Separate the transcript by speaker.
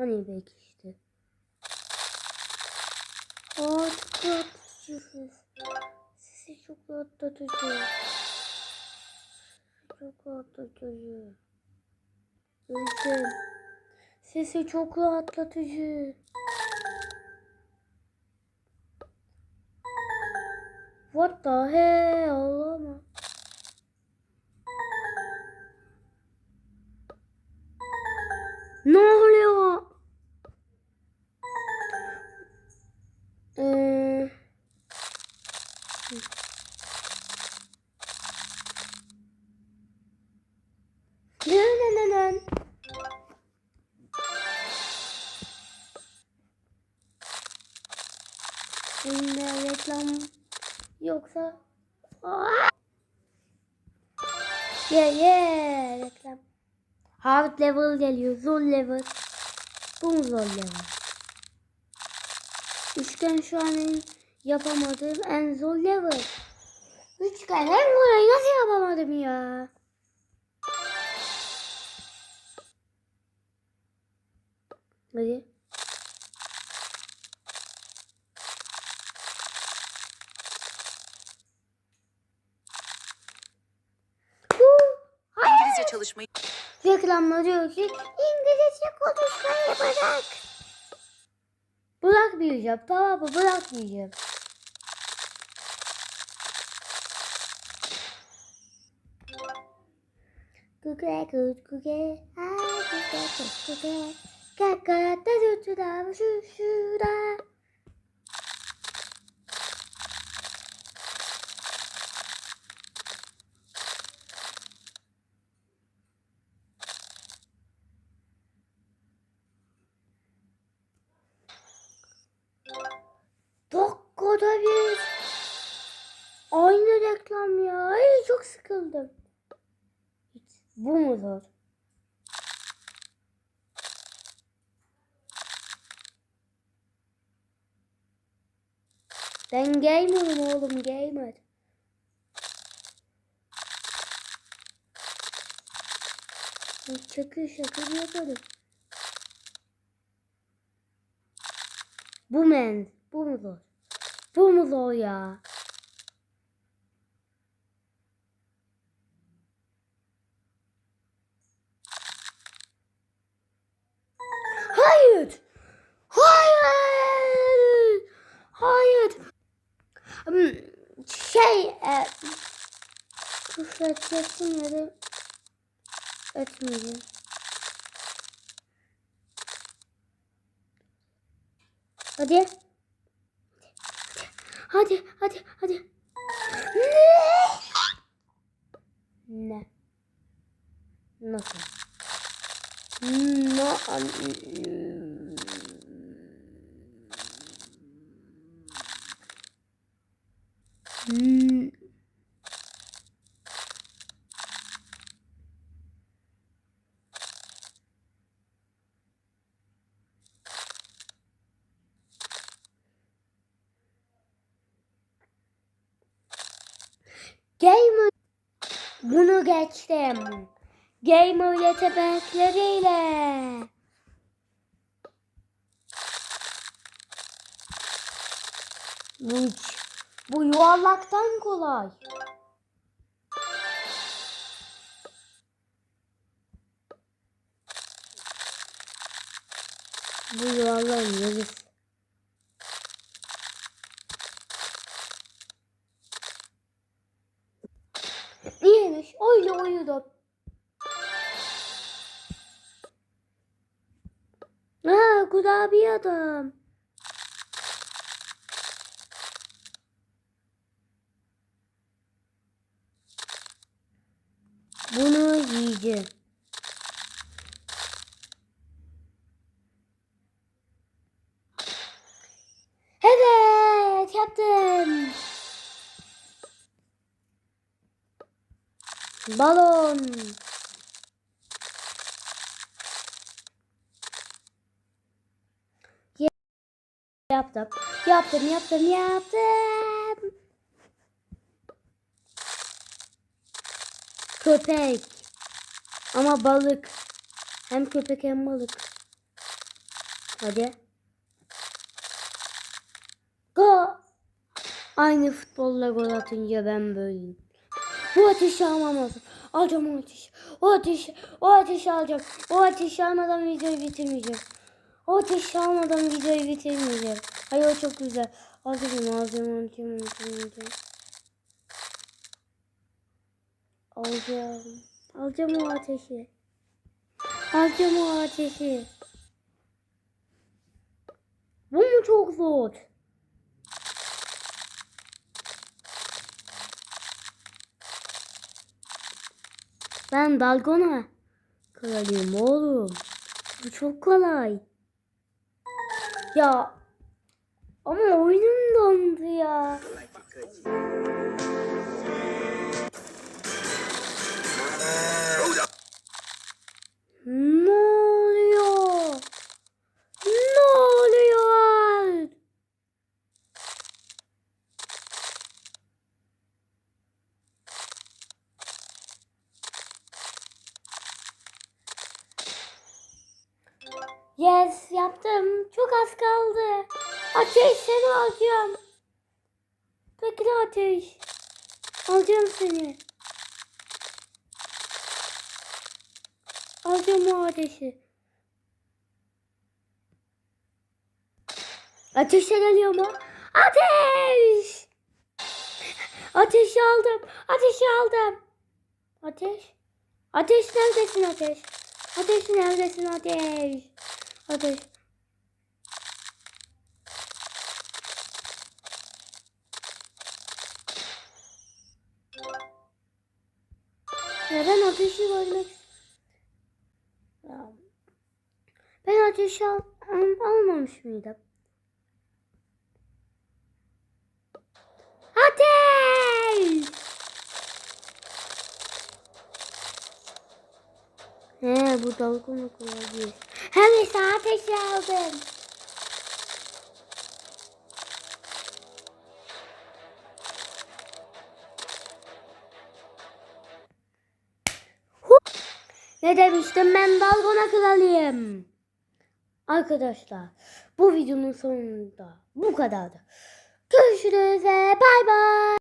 Speaker 1: Hani belki işte. Aa çok rahatlatıcı ses. Sesi çok rahatlatıcı. Çok rahatlatıcı. Özlem. Sesi çok rahatlatıcı. What the hell? Ağlama. Şimdi reklam yoksa Yeah yeah reklam. Hard level geliyor. Zor level. Bu zor level? Üçgen şu an benim yapamadığım en zor level. Üçgen en kolay nasıl yapamadım ya? Hadi. Huu, Hayır.
Speaker 2: İngilizce çalışmayı
Speaker 1: Reklamda diyor ki İngilizce konuşmayı bırak. Bırakmayacağım tamam mı? Bırakmayacağım. Kuke kut kuke ay kuke kut kuke kakata tutuda şuşuda. Dakikada bir. Aynı reklam ya. Ay çok sıkıldım. Bu mu zor? Ben gamer'ım oğlum gamer. Çakır şakır yaparım. Bu men. Bu mu zor? Bu mu zor ya? Hayır. Hayır. Hayır. Hmm, Şey e, küfür edeceksin ya da etmeyeceğim. Hadi. Hadi, hadi, hadi. Ne? Ne? Nasıl? No. Hmm. Gamer bunu geçtim. Gamer yetenekleriyle. Hiç- bu yuvarlaktan kolay. Bu yuvarlağın yarısı. Öyle uyudum. Ha kurabiye adam. Bunu yiyeceğim. Evet yaptım. Balon. Yaptım. Yaptım, yaptım, yaptım. Köpek. Ama balık. Hem köpek hem balık. Hadi. Go. Aynı futbolla gol atınca ben böyleyim. Bu ateşi almam lazım. Alacağım o ateşi. O ateşi. O ateşi alacağım. O ateşi almadan videoyu bitirmeyeceğim. O ateşi almadan videoyu bitirmeyeceğim. Hayır o çok güzel. Alacağım alacağım alacağım alacağım. Alacağım. Alacağım o ateşi. Alacağım o ateşi. Bu mu çok zor? Ben dalgona kralıyım oğlum. Bu çok kolay. Ya ama oyunum dondu ya. Yes yaptım. Çok az kaldı. Ateş seni alacağım. Bekle ateş. Alacağım seni. Alacağım o ateşi. Ateşe geliyor mu? Ateş! Ateşi aldım. Ateşi aldım. Ateş. Ateş neredesin ateş? Ateş neredesin ateş? Ya ben ateşi görmek. Ben ateşi al, al- almamış mıydım? Ateş! He bu dalgona kullanıyor. Hem ateşi aldım. Ne demiştim ben dalgona kralıyım. Arkadaşlar bu videonun sonunda bu kadardı. Görüşürüz ve bay bay.